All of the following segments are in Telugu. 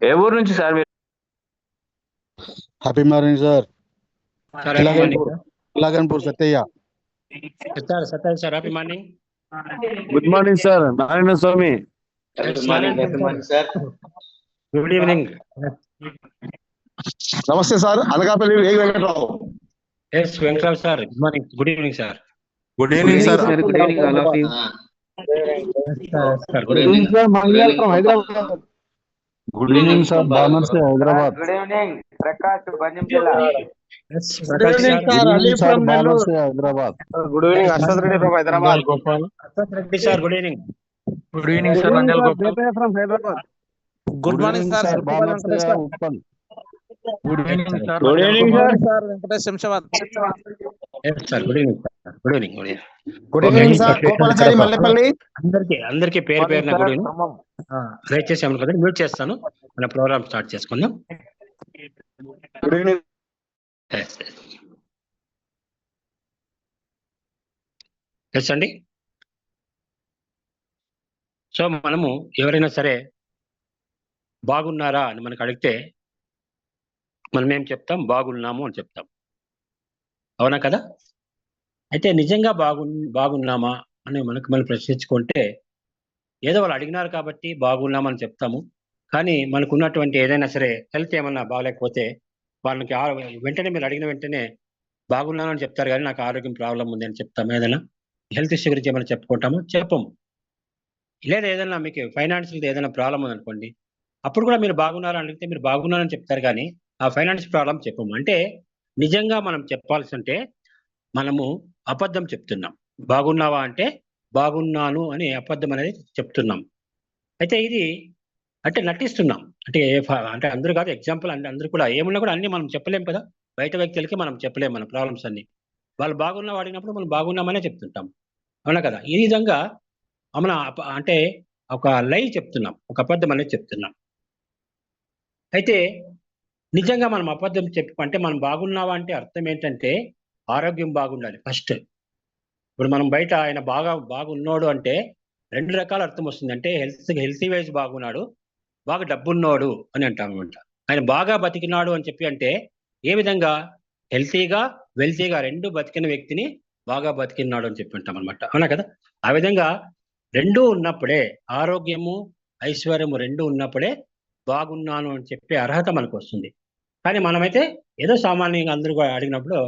ఏ ఊరు నుంచి సార్ మీరు happy morning sir Ilaganpur Sattaiah sir Satya sir happy morning good morning sir Narayana Swamy good evening నమస్తే sir Anakapalli Vegi Venkatrao S Venkatrao sir good morning good evening sir good evening sir good evening all of you sir good evening sir మంగళవారం హైదరాబాద్ గుడ్ ఈవినింగ్ సార్. బానర్స్ హైదరాబాద్. Good evening. ప్రకాష్ బంజం జిల్లా Prakash sir. Sir. బానర్స్ Hyderabad. Good evening. Ashwath Reddy from Hyderabad. Gopal Reddy sir good evening. Good evening sir Nandal Gopal. From Hyderabad. Good morning sir బానర్స్ Uppal. Good evening sir. Good evening sir sir. Venkatesh Shamshabad sir good evening sir. Good evening good evening. Good evening sir Gopalachari Mallepally అందరికి అందరికి పేరు పేరున గుడ్ ఈవినింగ్ దయచేసి ఏమను కదండి మ్యూట్ చేస్తాను. మన ప్రోగ్రామ్ స్టార్ట్ చేసుకుందాం. గుడ్ ఈవినింగ్ అండి సో మనము ఎవరైనా సరే బాగున్నారా అని మనకు అడిగితే మనం ఏం చెప్తాం? బాగున్నాము అని చెప్తాం. అవునా కదా? అయితే నిజంగా బాగు బాగున్నామా అని మనకు మనం ప్రశ్నించుకుంటే ఏదో వాళ్ళు అడిగినారు కాబట్టి బాగున్నామని చెప్తాము. కానీ మనకు ఉన్నటువంటి ఏదైనా సరే హెల్త్ ఏమన్నా బాగాలేకపోతే వాళ్ళకి వెంటనే మీరు అడిగిన వెంటనే బాగున్నాను అని చెప్తారు కానీ నాకు ఆరోగ్యం ప్రాబ్లం ఉంది అని చెప్తాము ఏదైనా. హెల్త్ ఇష్యూ గురించి ఏమైనా చెప్పుకుంటాము చెప్పము. లేదా ఏదైనా మీకు ఫైనాన్షియల్ ఏదైనా ప్రాబ్లం ఉందనుకోండి అప్పుడు కూడా మీరు బాగున్నారా అడిగితే మీరు బాగున్నారని చెప్తారు కానీ ఆ ఫైనాన్స్ ప్రాబ్లం చెప్పము. అంటే నిజంగా మనం చెప్పాల్సి ఉంటే మనము అబద్ధం చెప్తున్నాం. బాగున్నావా అంటే బాగున్నాను అని అబద్ధం అనేది చెప్తున్నాం. అయితే ఇది అంటే నటిస్తున్నాం. అంటే అంటే అందరూ కాదు ఎగ్జాంపుల్ అంటే అందరూ కూడా ఏమున్నా కూడా అన్ని మనం చెప్పలేం కదా. బయట వ్యక్తులకి మనం చెప్పలేం మన ప్రాబ్లమ్స్ అన్ని. వాళ్ళు బాగున్నా వాడినప్పుడు మనం బాగున్నామనే చెప్తుంటాం. అవునా కదా? ఈ విధంగా మన అంటే ఒక లై చెప్తున్నాం. ఒక అబద్ధం అనేది చెప్తున్నాం. అయితే నిజంగా మనం అబద్ధం చెప్పి అంటే మనం బాగున్నావా అంటే అర్థం ఏంటంటే ఆరోగ్యం బాగుండాలి ఫస్ట్. ఇప్పుడు మనం బయట ఆయన బాగా బాగున్నాడు అంటే రెండు రకాల అర్థం వస్తుంది. అంటే హెల్త్ హెల్తీ వైజ్ బాగున్నాడు బాగా డబ్బున్నాడు అని అంటాం అనమాట ఆయన బాగా బతికినాడు అని చెప్పి అంటే ఏ విధంగా? హెల్తీగా వెల్తీగా రెండు బతికిన వ్యక్తిని బాగా బతికినాడు అని చెప్పి ఉంటాం అనమాట అవునా కదా? ఆ విధంగా రెండు ఉన్నప్పుడే ఆరోగ్యము ఐశ్వర్యము రెండు ఉన్నప్పుడే బాగున్నాను అని చెప్పే అర్హత మనకు వస్తుంది. కానీ మనమైతే ఏదో సామాన్యంగా అందరూ కూడా అడిగినప్పుడు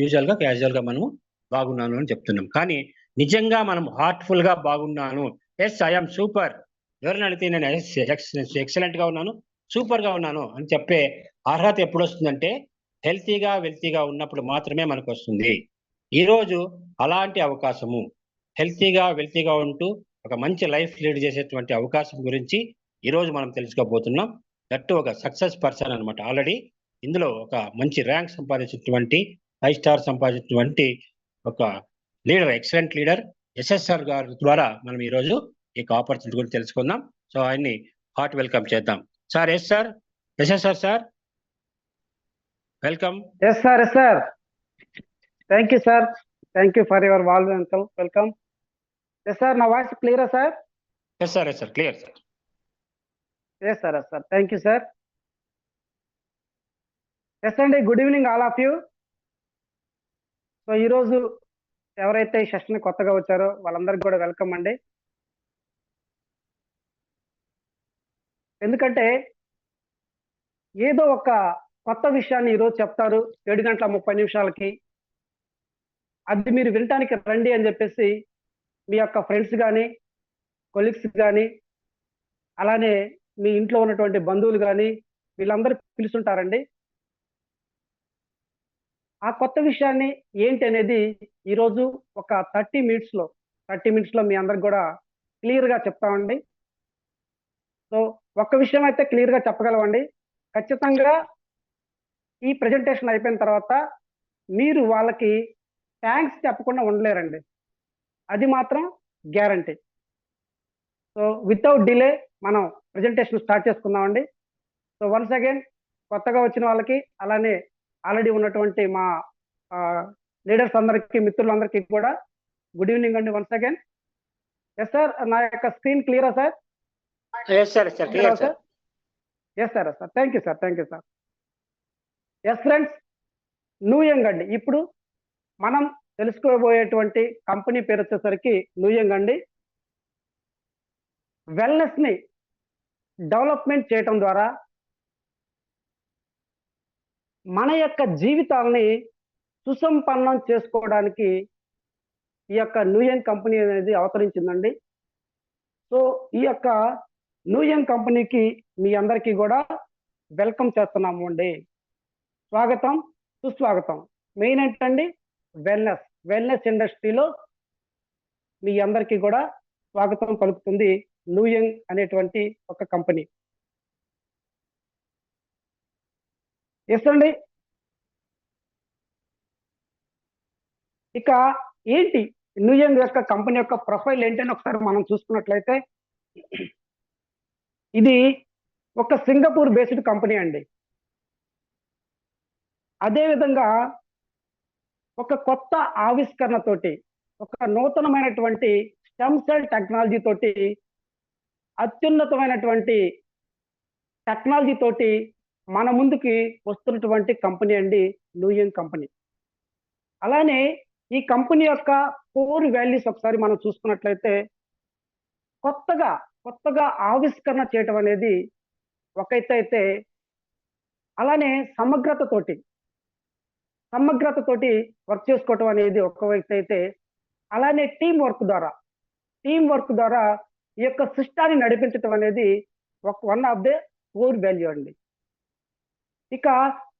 యూజువల్గా క్యాజువల్గా మనము బాగున్నాను అని చెప్తున్నాం. కానీ నిజంగా మనం హార్ట్ఫుల్గా బాగున్నాను. ఎస్ ఐఎమ్ సూపర్ ఎవరిని అడిగితే నేను ఎక్స్ ఎక్సలెంట్గా ఉన్నాను సూపర్గా ఉన్నాను అని చెప్పే అర్హత ఎప్పుడు వస్తుందంటే హెల్తీగా వెల్తీగా ఉన్నప్పుడు మాత్రమే మనకు వస్తుంది. ఈరోజు అలాంటి అవకాశము హెల్తీగా వెల్తీగా ఉంటూ ఒక మంచి లైఫ్ లీడ్ చేసేటువంటి అవకాశం గురించి ఈరోజు మనం తెలుసుకోబోతున్నాం. దట్టు ఒక సక్సెస్ పర్సన్ అనమాట ఆల్రెడీ ఇందులో ఒక మంచి ర్యాంక్ సంపాదించినటువంటి ఫైవ్ స్టార్ సంపాదించినటువంటి ఒక లీడర్ ఎక్సలెంట్ లీడర్ ఎస్ఎస్ఆర్ గారి ద్వారా మనం ఈ రోజు ఈ ఆపర్చునిటీ గురించి తెలుసుకుందాం సో ఆయన్ని హార్ట్ వెల్కమ్ చేద్దాం sir yes sir SSR sir welcome sir. Yes, sir. Thank you, sir. Thank you for your warm welcome. Welcome. Yes, sir. Now, voice clear, sir? Yes sir yes sir clear sir Yes, sir. Yes, sir. Thank you, sir. Yes, అండి good evening all of you so ఈరోజు ఎవరైతే ఈ సెషన్ కొత్తగా వచ్చారో వాళ్ళందరికీ కూడా వెల్కమ్ అండి. ఎందుకంటే ఏదో ఒక కొత్త విషయాన్ని ఈరోజు చెప్తారు ఏడు గంటల ముప్పై నిమిషాలకి. అది మీరు వినటానికి రండి అని చెప్పేసి మీ యొక్క ఫ్రెండ్స్ కానీ కొలీగ్స్ కానీ అలానే మీ ఇంట్లో ఉన్నటువంటి బంధువులు కానీ వీళ్ళందరూ పిలుస్తుంటారండి. ఆ కొత్త విషయాన్ని ఏంటి అనేది ఈరోజు ఒక థర్టీ మినిట్స్లో థర్టీ మినిట్స్లో మీ అందరికి కూడా క్లియర్గా చెప్తామండి. సో ఒక్క విషయం అయితే క్లియర్గా చెప్పగలమండి. ఖచ్చితంగా ఈ ప్రజెంటేషన్ అయిపోయిన తర్వాత మీరు వాళ్ళకి థ్యాంక్స్ చెప్పకుండా ఉండలేరండి. అది మాత్రం గ్యారంటీ. సో వితౌట్ డిలే మనం ప్రజెంటేషన్ స్టార్ట్ చేసుకుందామండి. సో వన్స్ అగైన్ కొత్తగా వచ్చిన వాళ్ళకి అలానే ఆల్రెడీ ఉన్నటువంటి మా లీడర్స్ అందరికీ మిత్రులందరికీ కూడా గుడ్ ఈవినింగ్ అండి వన్స్ అగైన్. ఎస్ సార్ నా యొక్క స్క్రీన్ క్లియరా sir yes sir sir clear sir yes sir sir thank you sir thank you sir yes friends నూయంగ్ అండి. ఇప్పుడు మనం తెలుసుకోబోయేటువంటి కంపెనీ పేరు వచ్చేసరికి నూయంగ్ అండి. వెల్నెస్ని డెవలప్మెంట్ చేయటం ద్వారా మన యొక్క జీవితాలని సుసంపన్నం చేసుకోవడానికి ఈ యొక్క న్యూయన్ కంపెనీ అనేది అవతరించిందండి. సో ఈ యొక్క న్యూయన్ కంపెనీకి మీ అందరికీ కూడా వెల్కమ్ చేస్తున్నాము అండి. స్వాగతం సుస్వాగతం. మెయిన్ ఏంటండి? వెల్నెస్. వెల్నెస్ ఇండస్ట్రీలో మీ అందరికీ కూడా స్వాగతం పలుకుతుంది నూయంగ్ అనేటువంటి ఒక కంపెనీ. ఎస్ అండి. ఇక ఏంటి నూయంగ్ యొక్క కంపెనీ యొక్క ప్రొఫైల్ ఏంటని ఒకసారి మనం చూసుకున్నట్లయితే ఇది ఒక సింగపూర్ బేస్డ్ కంపెనీ అండి. అదేవిధంగా ఒక కొత్త ఆవిష్కరణతోటి ఒక నూతనమైనటువంటి స్టెమ్ సెల్ టెక్నాలజీ తోటి అత్యున్నతమైనటువంటి టెక్నాలజీ తోటి మన ముందుకి వస్తున్నటువంటి కంపెనీ అండి లూయింగ్ కంపెనీ. అలానే ఈ కంపెనీ యొక్క కోర్ వాల్యూస్ ఒకసారి మనం చూసుకున్నట్లయితే కొత్తగా కొత్తగా ఆవిష్కరణ చేయటం అనేది ఒకైతే అయితే అలానే సమగ్రతతోటి సమగ్రతతోటి వర్క్ చేసుకోవటం అనేది ఒక వ్యక్తి అయితే అలానే టీం వర్క్ ద్వారా టీం వర్క్ ద్వారా ఈ యొక్క సిస్టాన్ని నడిపించటం అనేది ఒక one of the core value అండి. ఇక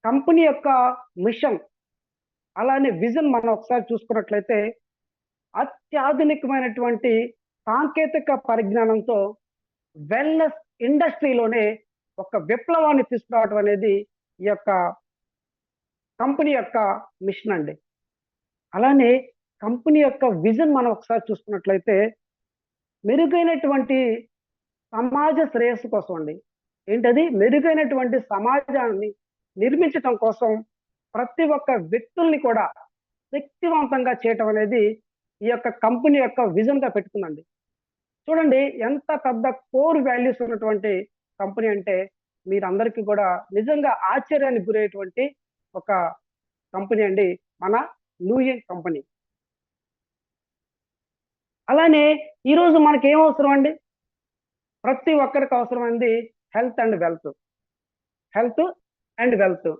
కంపెనీ యొక్క మిషన్ అలానే విజన్ మనం ఒకసారి చూసుకున్నట్లయితే అత్యాధునికమైనటువంటి సాంకేతిక పరిజ్ఞానంతో వెల్నెస్ ఇండస్ట్రీలోనే ఒక విప్లవాన్ని తీసుకురావడం అనేది ఈ యొక్క కంపెనీ యొక్క మిషన్ అండి. అలానే కంపెనీ యొక్క విజన్ మనం ఒకసారి చూసుకున్నట్లయితే మెరుగైనటువంటి సమాజ శ్రేయస్సు కోసం అండి. ఏంటది? మెరుగైనటువంటి సమాజాన్ని నిర్మించటం కోసం ప్రతి ఒక్క వ్యక్తుల్ని కూడా శక్తివంతంగా చేయటం అనేది ఈ యొక్క కంపెనీ యొక్క విజన్గా పెట్టుకుందండి. చూడండి ఎంత పెద్ద కోర్ వాల్యూస్ ఉన్నటువంటి కంపెనీ అంటే మీరందరికీ కూడా నిజంగా ఆశ్చర్యానికి గురయ్యేటువంటి ఒక కంపెనీ అండి మన లూయింగ్ కంపెనీ. అలానే ఈరోజు మనకి ఏం అవసరం అండి? ప్రతి ఒక్కరికి అవసరమైంది health and wealth. Health and wealth.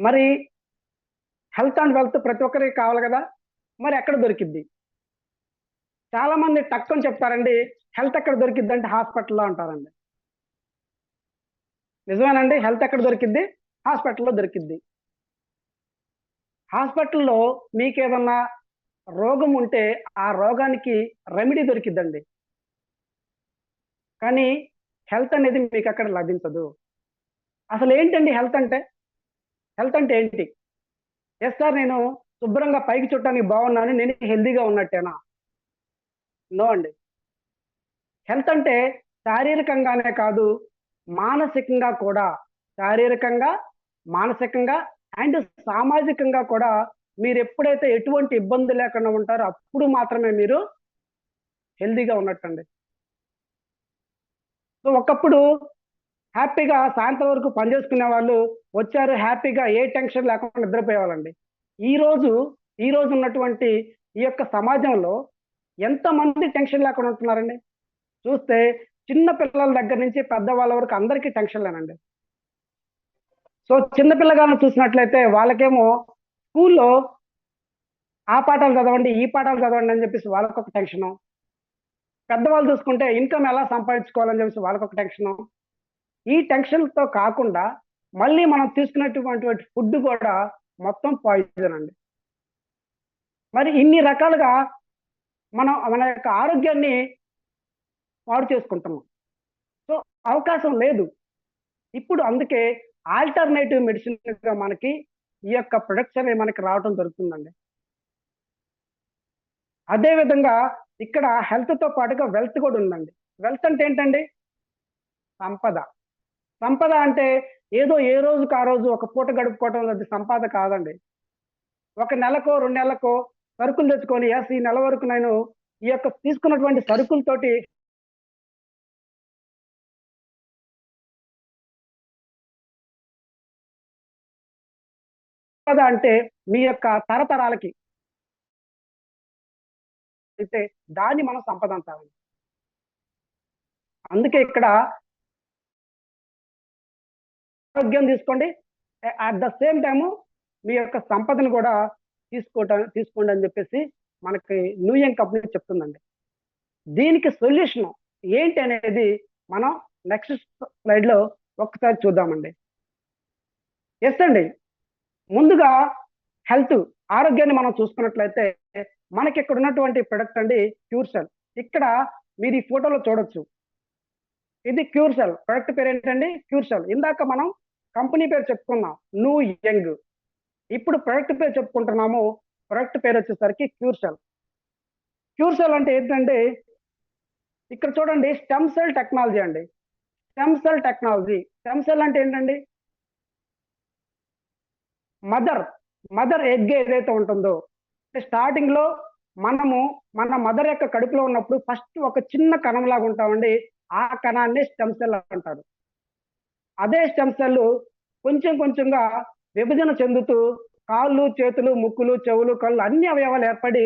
మరి హెల్త్ అండ్ వెల్త్ ప్రతి ఒక్కరికి కావాలి కదా? మరి ఎక్కడ దొరికిద్ది? చాలా మంది టక్కని చెప్తారండి హెల్త్ ఎక్కడ దొరికిద్ది అంటే హాస్పిటల్లో అంటారండి. నిజమేనండి హెల్త్ ఎక్కడ దొరికిద్ది? హాస్పిటల్లో దొరికిద్ది. హాస్పిటల్లో మీకు ఏదన్నా రోగం ఉంటే ఆ రోగానికి రెమెడీ దొరికిద్దండి. కానీ హెల్త్ అనేది మీకు అక్కడ లభించదు. అసలు ఏంటండి హెల్త్ అంటే? హెల్త్ అంటే ఏంటి? ఎస్ సార్ నేను శుభ్రంగా పైకి చుట్టానికి బాగున్నాను నేను హెల్దీగా ఉన్నట్టేనా? నో అండి. హెల్త్ అంటే శారీరకంగానే కాదు మానసికంగా కూడా. శారీరకంగా మానసికంగా అండ్ సామాజికంగా కూడా మీరు ఎప్పుడైతే ఎటువంటి ఇబ్బంది లేకుండా ఉంటారో అప్పుడు మాత్రమే మీరు హెల్దీగా ఉన్నట్టండి. ఒకప్పుడు హ్యాపీగా సాయంత్రం వరకు పనిచేసుకునే వాళ్ళు వచ్చారు హ్యాపీగా ఏ టెన్షన్ లేకుండా నిద్రపోయేవాళ్ళండి. ఈ రోజు ఈ రోజు ఉన్నటువంటి ఈ యొక్క సమాజంలో ఎంతమంది టెన్షన్ లేకుండా ఉంటున్నారండి? చూస్తే చిన్న పిల్లల దగ్గర నుంచి పెద్దవాళ్ళ వరకు అందరికీ టెన్షన్లేనండి సో చిన్న పిల్లగాలను చూసినట్లయితే వాళ్ళకేమో స్కూల్లో ఆ పాఠాలు చదవండి ఈ పాఠాలు చదవండి అని చెప్పేసి వాళ్ళకొక టెన్షను పెద్దవాళ్ళు చూసుకుంటే ఇన్కమ్ ఎలా సంపాదించుకోవాలని చెప్పేసి వాళ్ళకి ఒక టెన్షన్ ఈ టెన్షన్తో కాకుండా మళ్ళీ మనం తీసుకున్నటువంటి ఫుడ్ కూడా మొత్తం పాయిజన్ అండి. మరి ఇన్ని రకాలుగా మనం మన యొక్క ఆరోగ్యాన్ని పాడు చేసుకుంటున్నాం. సో అవకాశం లేదు. ఇప్పుడు అందుకే ఆల్టర్నేటివ్ మెడిసిన్గా మనకి ఈ యొక్క ప్రొడక్ట్స్ అనేవి మనకి రావడం జరుగుతుందండి. అదే విధంగా ఇక్కడ హెల్త్తో పాటుగా వెల్త్ కూడా ఉందండి. వెల్త్ అంటే ఏంటండి? సంపద. సంపద అంటే ఏదో ఏ రోజుకు ఆ రోజు ఒక పూట గడుపుకోవటం అది సంపద కాదండి. ఒక నెలకో రెండు నెలలకో సరుకులు తెచ్చుకొని ఎస్ ఈ నెల వరకు నేను ఈ యొక్క తీసుకున్నటువంటి సరుకులతోటి సంపద అంటే మీ యొక్క తరతరాలకి అయితే దాన్ని మనం సంపద అంటామండి. అందుకే ఇక్కడ ఆరోగ్యం తీసుకోండి. అట్ ద సేమ్ టైము మీ యొక్క సంపదను కూడా తీసుకోవటం తీసుకోండి అని చెప్పేసి మనకి న్యూయం కంపెనీ చెప్తుందండి. దీనికి సొల్యూషన్ ఏంటి అనేది మనం నెక్స్ట్ స్లైడ్లో ఒక్కసారి చూద్దామండి. ఎస్ అండి. ముందుగా హెల్త్ ఆరోగ్యాన్ని మనం చూసుకున్నట్లయితే మనకి ఇక్కడ ఉన్నటువంటి ప్రొడక్ట్ అండి క్యూర్ సెల్ ఇక్కడ మీరు ఈ ఫోటోలో చూడొచ్చు. ఇది క్యూర్ సెల్ ప్రొడక్ట్ పేరు ఏంటండి క్యూర్ సెల్ ఇందాక మనం కంపెనీ పేరు చెప్పుకున్నాం. నూ యంగ్ ఇప్పుడు ప్రొడక్ట్ పేరు చెప్పుకుంటున్నాము. ప్రొడక్ట్ పేరు వచ్చేసరికి క్యూర్ సెల్ క్యూర్ సెల్ అంటే ఏంటంటే ఇక్కడ చూడండి స్టెమ్ సెల్ టెక్నాలజీ అండి. Stem cell technology stem cell అంటే ఏంటండి? మదర్ మదర్ ఎగ్ ఏదైతే ఉంటుందో అంటే స్టార్టింగ్లో మనము మన మదర్ యొక్క కడుపులో ఉన్నప్పుడు ఫస్ట్ ఒక చిన్న కణం లాగా ఉంటామండి. ఆ కణాన్ని స్టెమ్ సెల్ అంటారు. అదే స్టెమ్ సెల్ కొంచెం కొంచెంగా విభజన చెందుతూ కాళ్ళు చేతులు ముక్కులు చెవులు కళ్ళు అన్ని అవయవాలు ఏర్పడి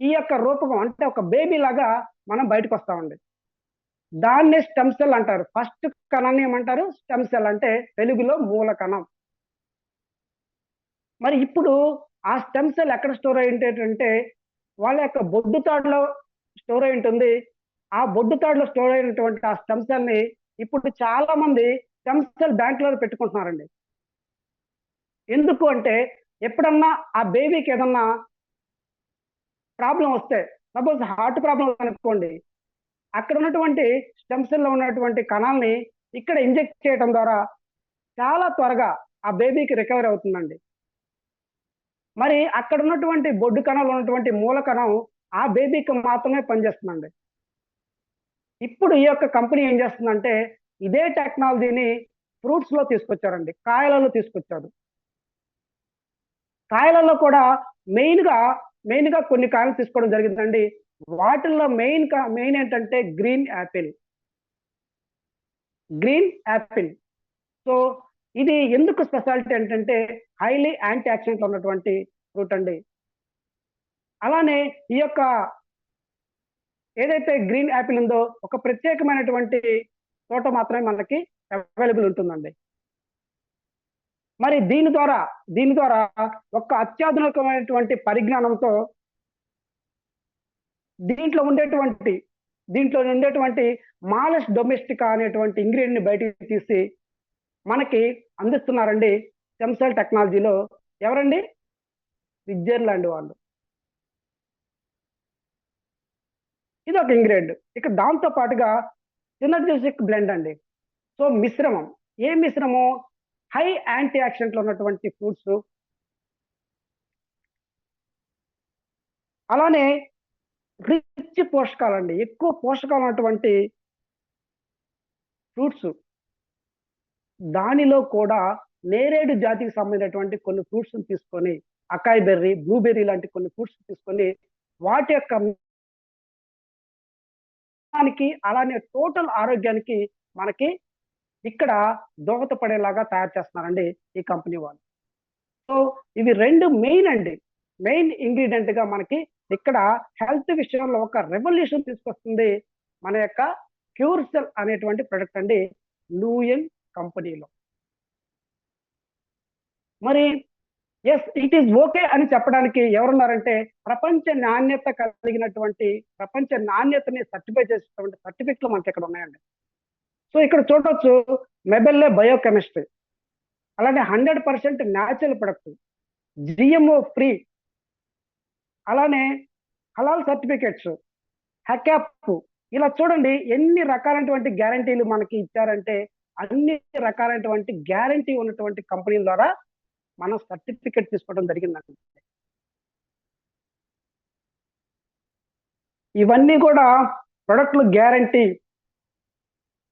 ఈ యొక్క రూపకం అంటే ఒక బేబీ లాగా మనం బయటకు వస్తామండి. దాన్ని స్టెమ్ సెల్ అంటారు. ఫస్ట్ కణాన్ని ఏమంటారు? స్టెమ్ సెల్ అంటే తెలుగులో మూల కణం మరి ఇప్పుడు ఆ స్టెమ్ సెల్ ఎక్కడ స్టోర్ అయి ఉంటేటంటే వాళ్ళ యొక్క బొడ్డు తాడులో స్టోర్ అయి ఉంటుంది ఆ బొడ్డు తాడులో స్టోర్ అయినటువంటి ఆ స్టెమ్ సెల్ని ఇప్పుడు చాలా మంది స్టెమ్ సెల్ బ్యాంకులో పెట్టుకుంటున్నారండి. ఎందుకు అంటే ఎప్పుడన్నా ఆ బేబీకి ఏదన్నా ప్రాబ్లం వస్తే సపోజ్ హార్ట్ ప్రాబ్లం అనుకోండి అక్కడ ఉన్నటువంటి స్టెమ్ సెల్లో ఉన్నటువంటి కణాలని ఇక్కడ ఇంజెక్ట్ చేయడం ద్వారా చాలా త్వరగా ఆ బేబీకి రికవరీ అవుతుందండి. మరి అక్కడ ఉన్నటువంటి బొడ్డు కణంలో ఉన్నటువంటి మూల కణం ఆ బేబీకి మాత్రమే పనిచేస్తుందండి. ఇప్పుడు ఈ యొక్క కంపెనీ ఏం చేస్తుందంటే ఇదే టెక్నాలజీని ఫ్రూట్స్లో తీసుకొచ్చారండి కాయలలో తీసుకొచ్చారు. కాయలలో కూడా మెయిన్గా మెయిన్గా కొన్ని కాయలు తీసుకోవడం జరిగిందండి. వాటిల్లో మెయిన్ మెయిన్ ఏంటంటే green apple. Green apple. So ఇది ఎందుకు స్పెషాలిటీ ఏంటంటే హైలీ యాంటీ ఆక్సిడెంట్ ఉన్నటువంటి ఫ్రూట్ అండి. అలానే ఈ యొక్క ఏదైతే గ్రీన్ యాపిల్ ఉందో ఒక ప్రత్యేకమైనటువంటి తోట మాత్రమే మనకి అవైలబుల్ ఉంటుందండి. మరి దీని ద్వారా దీని ద్వారా ఒక అత్యాధునికమైనటువంటి పరిజ్ఞానంతో దీంట్లో ఉండేటువంటి దీంట్లో ఉండేటువంటి మాలస్ డొమెస్టికా అనేటువంటి ఇంగ్రీడియంట్ని బయటికి తీసి మనకి అందిస్తున్నారండి సెమ్సెల్ టెక్నాలజీలో ఎవరండి? స్విట్జర్లాండ్ వాళ్ళు. ఇది ఒక ఇంగ్రీడియంట్. ఇక దాంతో పాటుగా సినర్జెసిక్ బ్లెండ్ అండి. సో మిశ్రమం. ఏ మిశ్రమం? హై యాంటీ ఆక్సిడెంట్లు ఉన్నటువంటి ఫ్రూట్స్. అలానే రిచ్ పోషకాలండి. ఎక్కువ పోషకాలు ఉన్నటువంటి ఫ్రూట్స్. దానిలో కూడా నేరేడు జాతికి సంబంధించినటువంటి కొన్ని ఫ్రూట్స్ తీసుకొని అకాయ్ బెర్రీ బ్లూబెర్రీ లాంటి కొన్ని ఫ్రూట్స్ తీసుకొని వాటి యొక్క దానికి అలానే టోటల్ ఆరోగ్యానికి మనకి ఇక్కడ దోహదపడేలాగా తయారు చేస్తున్నారండి ఈ కంపెనీ వాళ్ళు. సో ఇవి రెండు మెయిన్ అండి. మెయిన్ ఇంగ్రీడియంట్గా మనకి ఇక్కడ హెల్త్ విషయంలో ఒక రెవల్యూషన్ తీసుకొస్తుంది మన యొక్క క్యూర్సెల్ అనేటువంటి ప్రొడక్ట్ అండి. లూయన్ కంపెనీలో. మరి ఎస్ ఇట్ ఈస్ ఓకే అని చెప్పడానికి ఎవరున్నారంటే ప్రపంచ నాణ్యత కలిగినటువంటి ప్రపంచ నాణ్యతని సర్టిఫై చేసేటువంటి సర్టిఫికెట్లు మనకి ఇక్కడ ఉన్నాయండి. సో ఇక్కడ చూడొచ్చు మెబెల్లే బయోకెమిస్ట్రీ అలానే hundred percent natural product GMO free అలానే హలాల్ సర్టిఫికెట్స్ హెకాప్ ఇలా చూడండి ఎన్ని రకాలైనటువంటి గ్యారంటీలు మనకి ఇచ్చారంటే అన్ని రకాలైనటువంటి గ్యారంటీ ఉన్నటువంటి కంపెనీల ద్వారా మనం సర్టిఫికెట్ తీసుకోవడం జరిగిందండి. ఇవన్నీ కూడా ప్రొడక్ట్లు గ్యారంటీ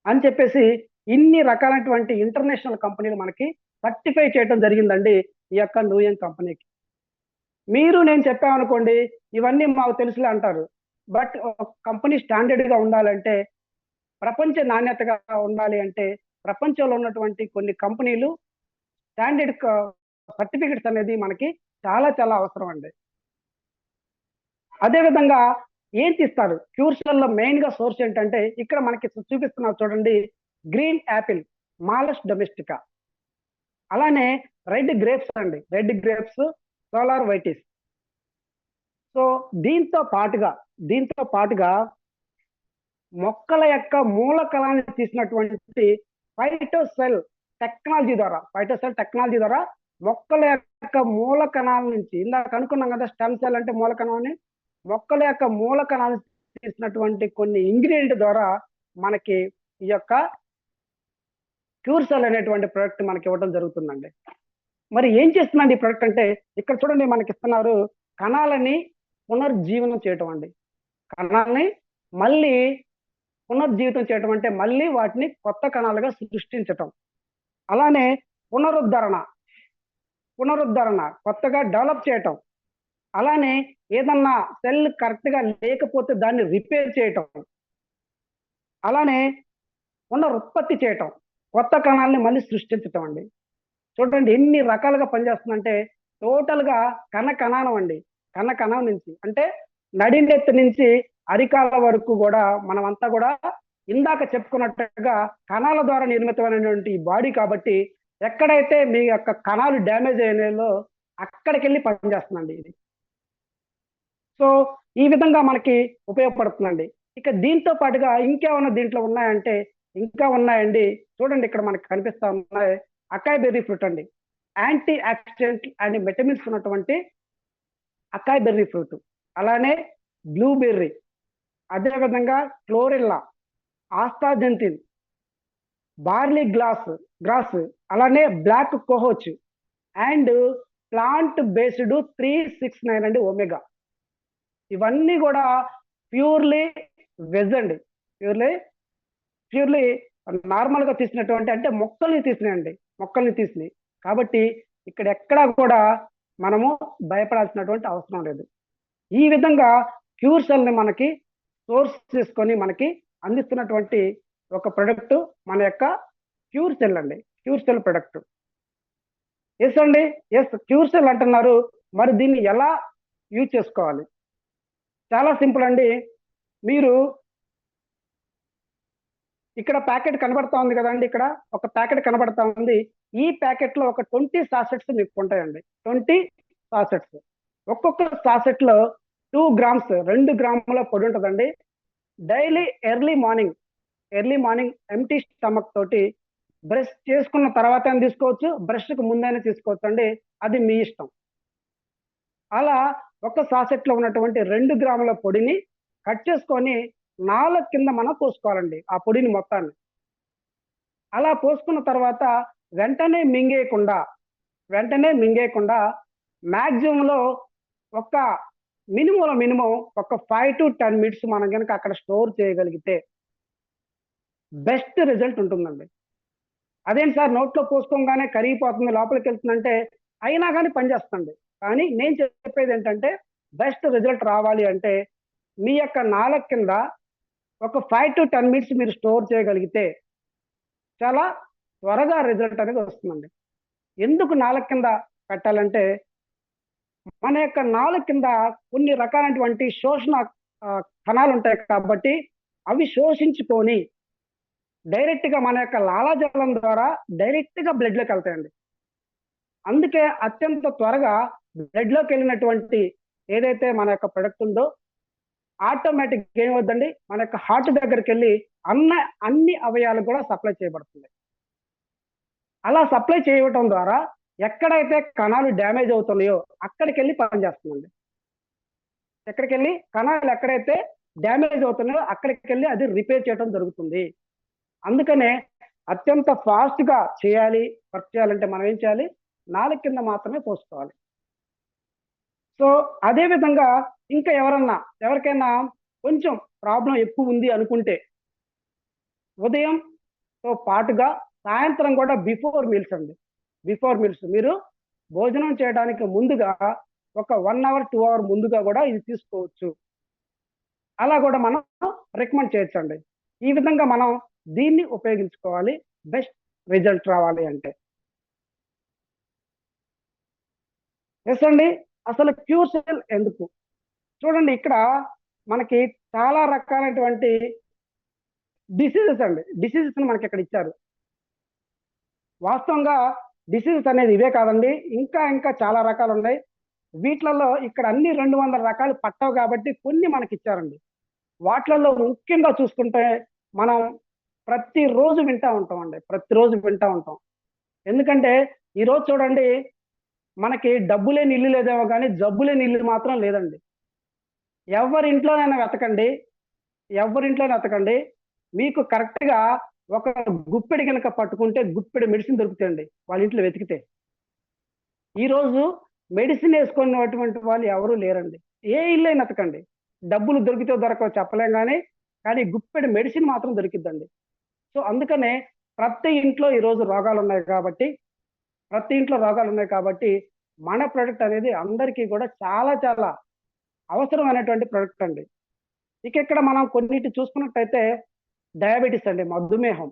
అని చెప్పేసి ఇన్ని రకాలైనటువంటి ఇంటర్నేషనల్ కంపెనీలు మనకి సర్టిఫై చేయడం జరిగిందండి ఈ యొక్క నూయం కంపెనీకి. మీరు నేను చెప్పామనుకోండి ఇవన్నీ మాకు తెలుసులే అంటారు. బట్ కంపెనీ స్టాండర్డ్గా ఉండాలంటే ప్రపంచ నాణ్యతగా ఉండాలి అంటే ప్రపంచంలో ఉన్నటువంటి కొన్ని కంపెనీలు స్టాండర్డ్ సర్టిఫికెట్స్ అనేది మనకి చాలా చాలా అవసరం అండి. అదే విధంగా ఏం తీస్తారు? క్యూర్సల్లో మెయిన్గా సోర్స్ ఏంటంటే ఇక్కడ మనకి చూపిస్తున్నా చూడండి. Green apple malus domestica. అలానే రెడ్ గ్రేప్స్ అండి. రెడ్ గ్రేప్స్ సోలార్ వైటిస్. సో దీంతో పాటుగా దీంతో పాటుగా మొక్కల యొక్క మూలకణాన్ని తీసినటువంటి ఫైటోసెల్ టెక్నాలజీ ద్వారా ఫైటోసెల్ టెక్నాలజీ ద్వారా మొక్కల యొక్క మూల కణాల నుంచి ఇందాక అనుకున్నాం కదా స్టెమ్ సెల్ అంటే మూల అని మొక్కల యొక్క మూల కణాలు తీసినటువంటి కొన్ని ఇంగ్రీడియంట్ ద్వారా మనకి ఈ యొక్క క్యూర్ సెల్ అనేటువంటి ప్రోడక్ట్ మనకి ఇవ్వడం జరుగుతుందండి. మరి ఏం చేస్తుందండి ఈ ప్రోడక్ట్ అంటే ఇక్కడ చూడండి మనకి ఇస్తున్నారు కణాలని పునర్జీవనం చేయటం అండి. కణాలని మళ్ళీ పునర్జీవితం చేయటం అంటే మళ్ళీ వాటిని కొత్త కణాలుగా సృష్టించటం. అలానే పునరుద్ధరణ. పునరుద్ధరణ కొత్తగా డెవలప్ చేయటం. అలానే ఏదన్నా సెల్ కరెక్ట్గా లేకపోతే దాన్ని రిపేర్ చేయటం. అలానే పునరుత్పత్తి చేయటం. కొత్త కణాలని మళ్ళీ సృష్టించటం అండి. చూడండి ఎన్ని రకాలుగా పనిచేస్తుందంటే టోటల్గా కణ కణానం అండి. కణ కణం నుంచి. అంటే నడినెత్తి నుంచి అరికాల వరకు కూడా మనమంతా కూడా ఇందాక చెప్పుకున్నట్టుగా కణాల ద్వారా నిర్మితమైనటువంటి ఈ బాడీ కాబట్టి ఎక్కడైతే మీ యొక్క కణాలు డ్యామేజ్ అయినాయో అక్కడికి వెళ్ళి పనిచేస్తుందండి ఇది. సో ఈ విధంగా మనకి ఉపయోగపడుతుందండి. ఇక దీంతో పాటుగా ఇంకేమైనా దీంట్లో ఉన్నాయంటే ఇంకా ఉన్నాయండి. చూడండి ఇక్కడ మనకి కనిపిస్తా ఉన్నాయి. అకాయ్ బెర్రీ ఫ్రూట్ అండి. యాంటీ ఆక్సిడెంట్ అండ్ విటమిన్స్ ఉన్నటువంటి అకాయ్ బెర్రీ ఫ్రూట్. అలానే బ్లూబెర్రీ. అదేవిధంగా chlorella astaxanthin barley glass grass అలానే black cohosh and plant based three six nine అండి ఒమేగా. ఇవన్నీ కూడా ప్యూర్లీ వెజ్ అండి ప్యూర్లీ ప్యూర్లీ నార్మల్గా తీసినటువంటి అంటే మొక్కల్ని తీసినాయండి మొక్కల్ని తీసినాయి. కాబట్టి ఇక్కడ ఎక్కడా కూడా మనము భయపడాల్సినటువంటి అవసరం లేదు. ఈ విధంగా క్యూర్ సెల్ని మనకి సోర్స్ చేసుకొని మనకి అందిస్తున్నటువంటి ఒక ప్రొడక్ట్ మన యొక్క క్యూర్ సెల్ అండి. Cure cell product. ఎస్ అండి? ఎస్ క్యూర్ సెల్ అంటున్నారు. మరి దీన్ని ఎలా యూజ్ చేసుకోవాలి? చాలా సింపుల్ అండి. మీరు ఇక్కడ ప్యాకెట్ కనబడతా ఉంది కదండి ఇక్కడ? ఒక ప్యాకెట్ కనబడతా ఉంది. ఈ ప్యాకెట్లో ఒక ట్వంటీ సాసెట్స్ మీకు ఉంటాయండి. Twenty sachets. ఒక్కొక్క సాసెట్లో టూ గ్రామ్స్ రెండు గ్రాముల పొడి ఉంటుందండి. Daily early morning early morning empty stomach తోటి బ్రష్ చేసుకున్న తర్వాత తీసుకోవచ్చు బ్రష్కు ముందైనా తీసుకోవచ్చు అండి. అది మీ ఇష్టం. అలా ఒక సాసెట్లో ఉన్నటువంటి రెండు గ్రాముల పొడిని కట్ చేసుకొని నాలుగు కింద మనం పోసుకోవాలండి ఆ పొడిని మొత్తాన్ని. అలా పోసుకున్న తర్వాత వెంటనే మింగేయకుండా వెంటనే మింగేయకుండా మ్యాక్సిమంలో ఒక మినిమం మినిమం ఒక ఫైవ్ టు టెన్ మినిట్స్ మనం కనుక అక్కడ స్టోర్ చేయగలిగితే బెస్ట్ రిజల్ట్ ఉంటుందండి. అదేంటి సార్? నోట్లో పోసుకోగానే కరిగిపోతుంది లోపలికి వెళ్తుందంటే అయినా కానీ పనిచేస్తుంది కానీ నేను చెప్పేది ఏంటంటే బెస్ట్ రిజల్ట్ రావాలి అంటే మీ యొక్క నాలుగు కింద ఒక ఫైవ్ టు టెన్ మినిట్స్ మీరు స్టోర్ చేయగలిగితే చాలా త్వరగా రిజల్ట్ అనేది వస్తుందండి. ఎందుకు నాలుగు కింద పెట్టాలంటే మన యొక్క నాలుగు కింద కొన్ని రకాలైనటువంటి శోషణ కణాలు ఉంటాయి కాబట్టి అవి శోషించుకొని డైరెక్ట్గా మన యొక్క లాలాజలం ద్వారా డైరెక్ట్గా బ్లడ్లోకి వెళ్తాయండి. అందుకే అత్యంత త్వరగా బ్లడ్లోకి వెళ్ళినటువంటి ఏదైతే మన యొక్క ప్రొడక్ట్ ఉందో ఆటోమేటిక్ ఏమవుద్దండి మన యొక్క హార్ట్ దగ్గరికి వెళ్ళి అన్న అన్ని అవయాలు కూడా సప్లై చేయబడుతుంది అలా సప్లై చేయటం ద్వారా ఎక్కడైతే కణాలు డ్యామేజ్ అవుతున్నాయో అక్కడికి వెళ్ళి పనిచేస్తుందండి ఎక్కడికి వెళ్ళి కణాలు ఎక్కడైతే డ్యామేజ్ అవుతున్నాయో అక్కడికి వెళ్ళి అది రిపేర్ చేయడం జరుగుతుంది. అందుకనే అత్యంత ఫాస్ట్గా చేయాలి వర్క్ చేయాలంటే మనం ఏం చేయాలి? నాలుగు కింద మాత్రమే పోసుకోవాలి. సో అదే విధంగా ఇంకా ఎవరన్నా ఎవరికైనా కొంచెం ప్రాబ్లం ఎక్కువ ఉంది అనుకుంటే ఉదయం తో పాటుగా సాయంత్రం కూడా బిఫోర్ మీల్స్ అండి. Before meals. మీరు భోజనం చేయడానికి ముందుగా ఒక వన్ అవర్ టూ అవర్ ముందుగా కూడా ఇది తీసుకోవచ్చు. అలా కూడా మనం రికమెండ్ చేయొచ్చండి. ఈ విధంగా మనం దీన్ని ఉపయోగించుకోవాలి. బెస్ట్ రిజల్ట్ రావాలి అంటే. ఎస్ అండి? అసలు క్యూసెల్ ఎందుకు? చూడండి ఇక్కడ మనకి చాలా రకాలైనటువంటి డిసీజెస్ అండి. డిసీజెస్ మనకి ఇక్కడ ఇచ్చారు. వాస్తవంగా డిసీజెస్ అనేది ఇవే కాదండి. ఇంకా ఇంకా చాలా రకాలు ఉన్నాయి. వీటిలలో ఇక్కడ అన్ని రెండు వందల రకాలు పట్టవు కాబట్టి కొన్ని మనకి ఇచ్చారండి వాటిలలో ముఖ్యంగా చూసుకుంటే మనం ప్రతిరోజు వింటూ ఉంటాం అండి ప్రతిరోజు వింటూ ఉంటాం. ఎందుకంటే ఈరోజు చూడండి మనకి డబ్బు లేని ఇల్లు లేదేమో కానీ జబ్బు లేని ఇల్లు మాత్రం లేదండి. ఎవరి ఇంట్లోనైనా వెతకండి. ఎవరి ఇంట్లోనే వెతకండి. మీకు కరెక్ట్గా ఒక గుప్పెడి కనుక పట్టుకుంటే గుప్పెడి మెడిసిన్ దొరుకుతాయండి వాళ్ళ ఇంట్లో వెతికితే. ఈరోజు మెడిసిన్ వేసుకున్నటువంటి వాళ్ళు ఎవరూ లేరండి. ఏ ఇల్లు అయినా వెతకండి. డబ్బులు దొరికితే దొరకవు చెప్పలేం కానీ కానీ గుప్పెడి మెడిసిన్ మాత్రం దొరికిద్దండి. సో అందుకనే ప్రతి ఇంట్లో ఈరోజు రోగాలు ఉన్నాయి కాబట్టి ప్రతి ఇంట్లో రోగాలు ఉన్నాయి కాబట్టి మన ప్రొడక్ట్ అనేది అందరికీ కూడా చాలా చాలా అవసరమైనటువంటి ప్రొడక్ట్ అండి. ఇక ఇక్కడ మనం కొన్నిటి చూసుకున్నట్టయితే డయాబెటీస్ అండి మధుమేహం.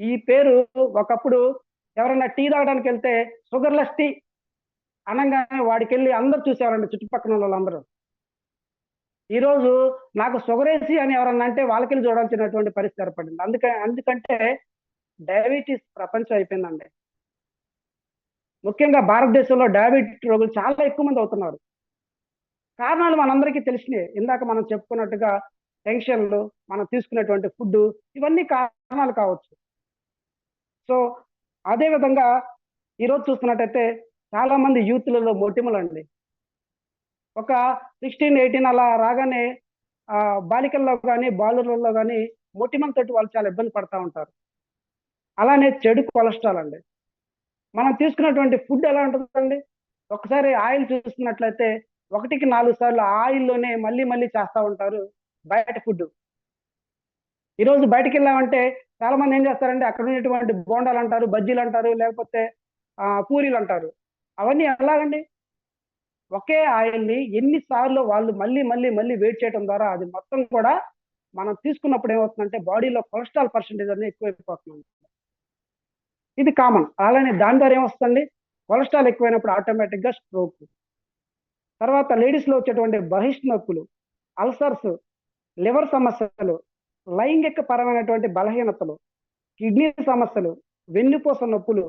ఈ పేరు ఒకప్పుడు ఎవరైనా టీ తాగడానికి వెళ్తే షుగర్లెస్ టీ అనగానే వాడికి వెళ్ళి అందరు చూసేవారండి చుట్టుపక్కల వాళ్ళందరూ. ఈరోజు నాకు షుగరేసి అని ఎవరన్నా అంటే వాళ్ళకెళ్ళి చూడాల్సినటువంటి పరిస్థితి ఏర్పడింది. అందుకే అందుకంటే డయాబెటీస్ ప్రపంచం అయిపోయిందండి. ముఖ్యంగా భారతదేశంలో డయాబెటీస్ రోగులు చాలా ఎక్కువ మంది అవుతున్నారు. కారణాలు మనందరికీ తెలిసినాయి. ఇందాక మనం చెప్పుకున్నట్టుగా టెన్షన్లు మనం తీసుకునేటువంటి ఫుడ్ ఇవన్నీ కారణాలు కావచ్చు. సో అదే విధంగా ఈరోజు చూస్తున్నట్టయితే చాలా మంది యూత్లలో మొటిమలు అండి ఒక సిక్స్టీన్ ఎయిటీన్ అలా రాగానే ఆ బాలికల్లో కానీ బాలులలో కానీ మొటిమలతో వాళ్ళు చాలా ఇబ్బంది పడతా ఉంటారు. అలానే చెడు కొలెస్ట్రాల్ అండి మనం తీసుకున్నటువంటి ఫుడ్ ఎలా ఉంటుందండి? ఒకసారి ఆయిల్ చూసుకున్నట్లయితే ఒకటికి నాలుగు సార్లు ఆయిల్లోనే మళ్ళీ మళ్ళీ చేస్తూ ఉంటారు. బయట ఫుడ్ ఈరోజు బయటకు వెళ్ళామంటే చాలా మంది ఏం చేస్తారంటే అక్కడ ఉన్నటువంటి బోండాలు అంటారు బజ్జీలు అంటారు లేకపోతే పూరీలు అంటారు అవన్నీ ఎలాగండి? ఒకే ఆయిల్ని ఎన్నిసార్లు వాళ్ళు మళ్ళీ మళ్ళీ మళ్ళీ వెయిట్ చేయడం ద్వారా అది మొత్తం కూడా మనం తీసుకున్నప్పుడు ఏమవుతుందంటే బాడీలో కొలెస్ట్రాల్ పర్సంటేజ్ అనేది ఎక్కువైపోతుంది. ఇది కామన్. అలానే దాని ద్వారా ఏమొస్తుంది కొలెస్ట్రాల్ ఎక్కువైనప్పుడు ఆటోమేటిక్గా స్ట్రోక్. తర్వాత లేడీస్లో వచ్చేటువంటి బహిష్ నొప్పులు అల్సర్స్ లివర్ సమస్యలు లైంగిక పరమైనటువంటి బలహీనతలు కిడ్నీ సమస్యలు వెన్నుపూస నొప్పులు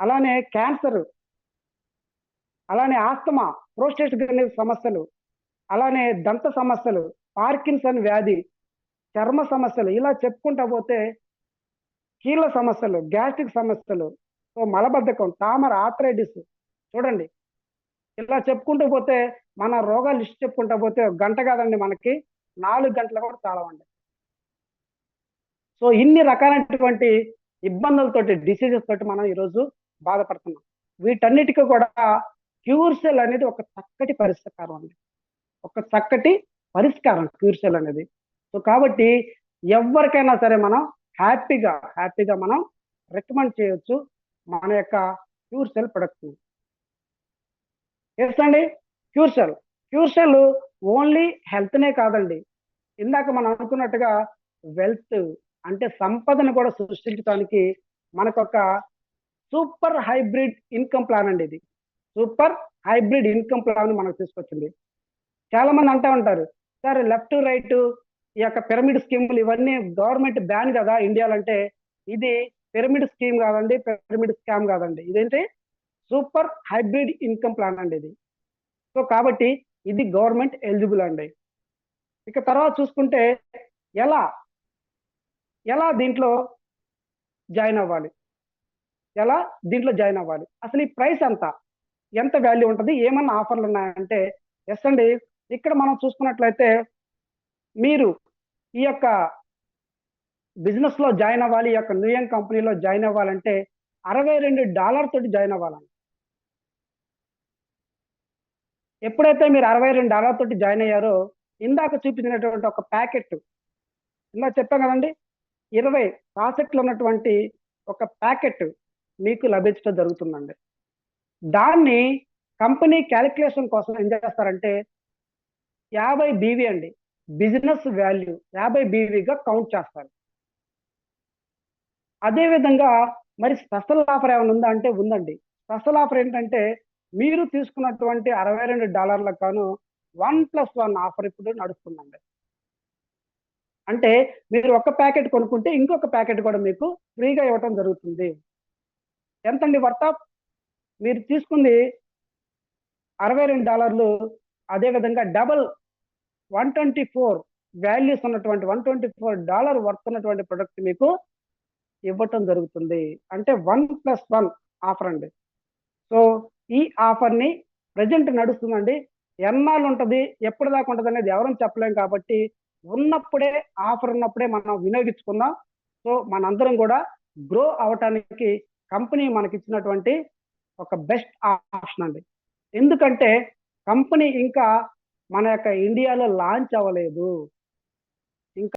అలానే క్యాన్సర్ అలానే ఆస్తమా ప్రోస్టేట్ సమస్యలు అలానే దంత సమస్యలు పార్కిన్సన్ వ్యాధి చర్మ సమస్యలు ఇలా చెప్పుకుంటా పోతే కీళ్ళ సమస్యలు గ్యాస్ట్రిక్ సమస్యలు సో మలబద్ధకం తామర ఆథరైటిస్ చూడండి. ఇలా చెప్పుకుంటూ పోతే మన రోగాలు లిస్ట్ చెప్పుకుంటా పోతే ఒక గంట కాదండి మనకి. నాలుగు గంటలు కూడా చాలా సో ఇన్ని రకాలైనటువంటి ఇబ్బందులతోటి డిసీజెస్ తోటి మనం ఈరోజు బాధపడుతున్నాం. వీటన్నిటికీ కూడా క్యూర్ సెల్ అనేది ఒక చక్కటి పరిష్కారం అండి. ఒక చక్కటి పరిష్కారం క్యూర్ సెల్ అనేది. సో కాబట్టి ఎవరికైనా సరే మనం హ్యాపీగా హ్యాపీగా మనం రికమెండ్ చేయొచ్చు మన యొక్క క్యూర్ సెల్ ప్రొడక్ట్ ఎస్ అండి cure cell. Cure cell only హెల్త్నే కాదండి. ఇందాక మనం అనుకున్నట్టుగా వెల్త్ అంటే సంపదను కూడా సృష్టించడానికి మనకొక సూపర్ హైబ్రిడ్ ఇన్కమ్ ప్లాన్ అండి ఇది. సూపర్ హైబ్రిడ్ ఇన్కమ్ ప్లాన్ మనకు తీసుకొచ్చింది. చాలా మంది అంటా ఉంటారు సార్ లెఫ్ట్ రైట్ ఈ యొక్క పిరమిడ్ స్కీములు ఇవన్నీ గవర్నమెంట్ బ్యాన్ కదా ఇండియాలో అంటే ఇది పిరమిడ్ స్కీమ్ కాదండి పిరమిడ్ స్కామ్ కాదండి. ఇదేంటి? సూపర్ హైబ్రిడ్ ఇన్కమ్ ప్లాన్ అండి ఇది. సో కాబట్టి ఇది గవర్నమెంట్ ఎలిజిబుల్ అండి. ఇక తర్వాత చూసుకుంటే ఎలా ఎలా దీంట్లో జాయిన్ అవ్వాలి? ఎలా దీంట్లో జాయిన్ అవ్వాలి? అసలు ఈ ప్రైస్ ఎంత? ఎంత వాల్యూ ఉంటుంది? ఏమన్నా ఆఫర్లు ఉన్నాయంటే ఎస్ అండి. ఇక్కడ మనం చూసుకున్నట్లయితే మీరు ఈ యొక్క బిజినెస్లో జాయిన్ అవ్వాలి ఈ యొక్క న్యూయం కంపెనీలో జాయిన్ అవ్వాలంటే అరవై రెండు డాలర్ తోటి జాయిన్ అవ్వాలండి. ఎప్పుడైతే మీరు అరవై రెండు డాలర్ తోటి జాయిన్ అయ్యారో ఇందాక చూపించినటువంటి ఒక ప్యాకెట్ ఇందాక చెప్పాం కదండి? ఇరవై కాసెట్లు ఉన్నటువంటి ఒక ప్యాకెట్ మీకు లభించడం జరుగుతుందండి. దాన్ని కంపెనీ క్యాలిక్యులేషన్ కోసం ఏం చేస్తారంటే యాభై బీవీ అండి బిజినెస్ వాల్యూ యాభై బీవీగా కౌంట్ చేస్తారు. అదేవిధంగా మరి స్పెషల్ ఆఫర్ ఏమైనా ఉందా అంటే ఉందండి. స్పెషల్ ఆఫర్ ఏంటంటే మీరు తీసుకున్నటువంటి అరవై రెండు డాలర్లకు గాను వన్ ప్లస్ వన్ ఆఫర్ ఇప్పుడు నడుస్తుందండి. అంటే మీరు ఒక ప్యాకెట్ కొనుక్కుంటే ఇంకొక ప్యాకెట్ కూడా మీకు ఫ్రీగా ఇవ్వటం జరుగుతుంది. ఎంతండి వర్త్ ఆఫ్? మీరు తీసుకుంది అరవై రెండు డాలర్లు అదేవిధంగా double one twenty four values ఉన్నటువంటి one twenty four dollar worth ఉన్నటువంటి ప్రొడక్ట్ మీకు ఇవ్వటం జరుగుతుంది. అంటే వన్ ప్లస్ వన్ ఆఫర్ అండి. సో ఈ ఆఫర్ని ప్రజెంట్ నడుస్తుందండి. ఎన్నాళ్ళు ఉంటుంది? ఎప్పుడు దాకా ఉంటుంది అనేది ఎవరూ చెప్పలేం కాబట్టి ఉన్నప్పుడే ఆఫర్ ఉన్నప్పుడే మనం వినియోగించుకుందాం. సో మనందరం కూడా గ్రో అవటానికి కంపెనీ మనకి ఇచ్చినటువంటి ఒక బెస్ట్ ఆప్షన్ అండి. ఎందుకంటే కంపెనీ ఇంకా మన యొక్క ఇండియాలో లాంచ్ అవ్వలేదు.